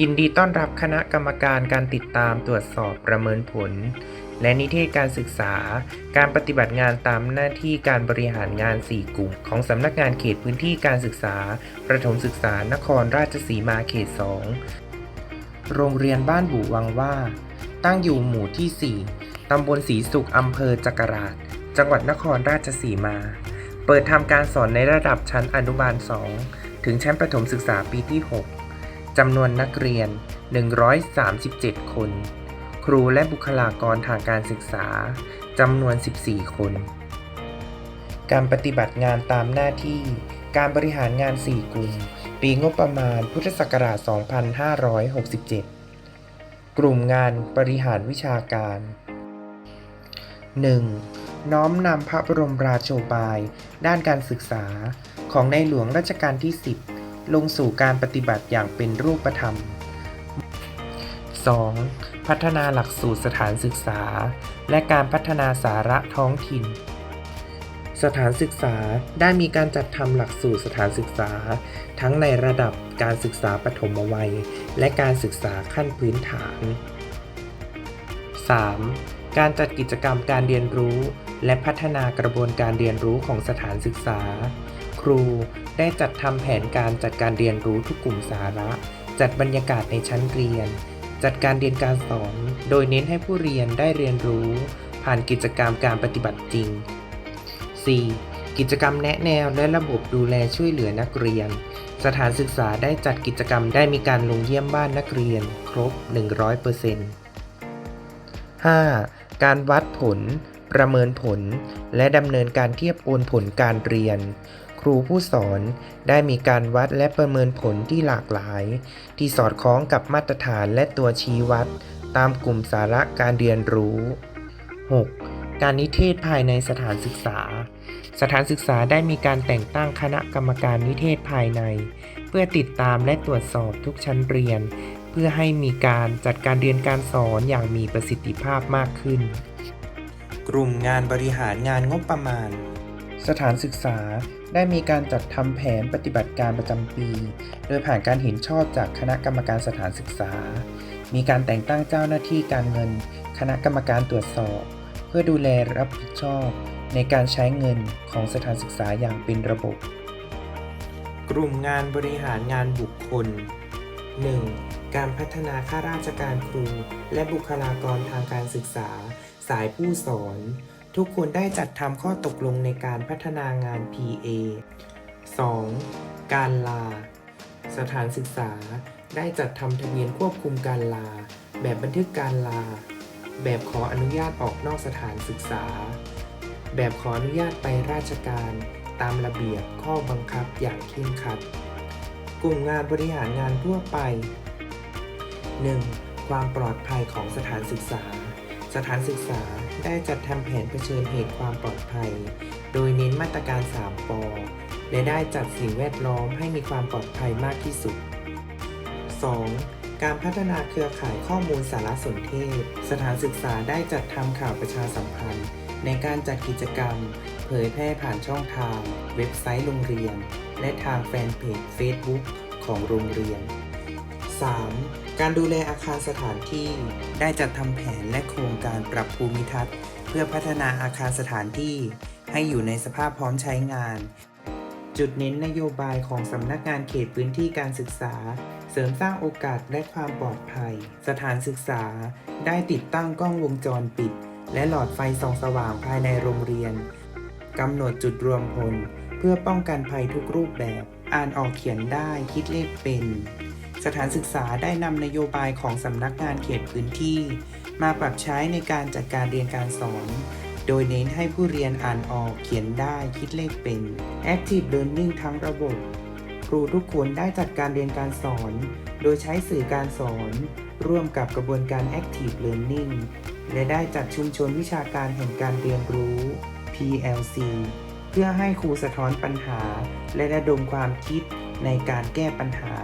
ยินดีต้อนรับคณะกรรมการการติดตามตรวจสอบประเมินผล และนิเทศการศึกษา การปฏิบัติงานตามหน้าที่การบริหารงาน 4 กลุ่ม ของสำนักงานเขตพื้นที่การศึกษา ประถมศึกษานครราชสีมาเขต 2 โรงเรียนบ้านบู่วังว่า ตั้งอยู่หมู่ที่ 4 ตำบลศรีสุขอำเภอจักราช จังหวัดนครราชสีมา เปิดทำการสอนในระดับชั้นอนุบาล 2 ถึงชั้นประถมศึกษาปีที่ 6 จำนวนนักเรียน 137 คน ครูและบุคลากรทางการศึกษา จำนวน 14 คน การปฏิบัติงานตามหน้าที่ การบริหารงาน 4 กลุ่ม ปีงบประมาณ พุทธศักราช 2567 กลุ่มงานบริหารวิชาการ 1. น้อมนำพระบรมราโชบาย ด้านการศึกษาของในหลวงรัชกาลที่ 10 ลงสู่การปฏิบัติอย่างเป็นรูปธรรม 2. พัฒนาหลักสูตรสถานศึกษา และการพัฒนาสาระท้องถิ่น สถานศึกษาได้มีการจัดทำหลักสูตรสถานศึกษา ทั้งในระดับการศึกษาปฐมวัย และการศึกษาขั้นพื้นฐาน 3. การจัดกิจกรรมการเรียนรู้ และพัฒนากระบวนการเรียนรู้ของสถานศึกษา ครู ได้จัดทำแผนการจัดการเรียนรู้ทุกกลุ่มสาระ จัดบรรยากาศในชั้นเรียน จัดการเรียนการสอน โดยเน้นให้ผู้เรียนได้เรียนรู้ ผ่านกิจกรรมการปฏิบัติจริง 4. กิจกรรมแนะแนวและระบบดูแลช่วยเหลือนักเรียน สถานศึกษาได้จัดกิจกรรมได้มีการลงเยี่ยมบ้านนักเรียน ครบ 100% 5. การวัดผล ประเมินผล และดำเนินการเทียบโอนผลการเรียน ครูผู้สอนได้มีการวัดและประเมินผลที่หลากหลาย ที่สอดคล้องกับมาตรฐานและตัวชี้วัด ตามกลุ่มสาระการเรียนรู้ 6. การนิเทศภายในสถานศึกษา สถานศึกษาได้มีการแต่งตั้งคณะกรรมการนิเทศภายใน เพื่อติดตามและตรวจสอบทุกชั้นเรียน เพื่อให้มีการจัดการเรียนการสอนอย่างมีประสิทธิภาพมากขึ้น กลุ่มงานบริหารงานงบประมาณ สถานศึกษาได้มีการจัดทำแผนปฏิบัติการประจำปี โดยผ่านการเห็นชอบจากคณะกรรมการสถานศึกษา มีการแต่งตั้งเจ้าหน้าที่การเงิน คณะกรรมการตรวจสอบ เพื่อดูแลรับผิดชอบ ในการใช้เงินของสถานศึกษาอย่างเป็นระบบ กลุ่มงานบริหารงานบุคคล 1. การพัฒนาข้าราชการครู และบุคลากรทางการศึกษา สายผู้สอน ทุกคนได้จัดทำข้อตกลงในการพัฒนางาน PA 2. การลา สถานศึกษา ได้จัดทำทะเบียนควบคุมการลา แบบบันทึกการลา แบบขออนุญาตออกนอกสถานศึกษา แบบขออนุญาตไปราชการ ตามระเบียบข้อบังคับอย่างเคร่งครัด กลุ่มงานบริหารงานทั่วไป 1. ความปลอดภัยของสถานศึกษา สถานศึกษาได้จัดทำแผนเผชิญเหตุความปลอดภัย โดยเน้นมาตรการ 3ปอและได้จัดสิ่งแวดล้อมให้มีความปลอดภัยมากที่สุด 2. การพัฒนาเครือข่ายข้อมูลสารสนเทศ สถานศึกษาได้จัดทำข่าวประชาสัมพันธ์ ในการจัดกิจกรรม เผยแพร่ผ่านช่องทาง เว็บไซต์โรงเรียน และทางแฟนเพจ Facebook ของโรงเรียน 3. การดูแลอาคารสถานที่ได้จัดทำแผนและโครงการปรับภูมิทัศน์ เพื่อพัฒนาอาคารสถานที่ ให้อยู่ในสภาพพร้อมใช้งาน จุดเน้นนโยบายของสำนักงานเขตพื้นที่การศึกษา เสริมสร้างโอกาสและความปลอดภัย สถานศึกษา ได้ติดตั้งกล้องวงจรปิด และหลอดไฟส่องสว่างภายในโรงเรียนกำหนดจุดรวมพล เพื่อป้องกันภัยทุกรูปแบบ อ่านออกเขียนได้คิดเลขเป็น สถานศึกษาได้นำนโยบายของสำนักงานเขตพื้นที่ มาปรับใช้ในการจัดการเรียนการสอน โดยเน้นให้ผู้เรียนอ่านออกเขียนได้คิดเลขเป็น Active Learning ทั้งระบบ ครูทุกคนได้จัดการเรียนการสอน โดยใช้สื่อการสอน ร่วมกับกระบวนการ Active Learning และได้จัดชุมชนวิชาการแห่งการเรียนรู้ PLC เพื่อให้ครูสะท้อนปัญหา และระดมความคิดในการแก้ปัญหา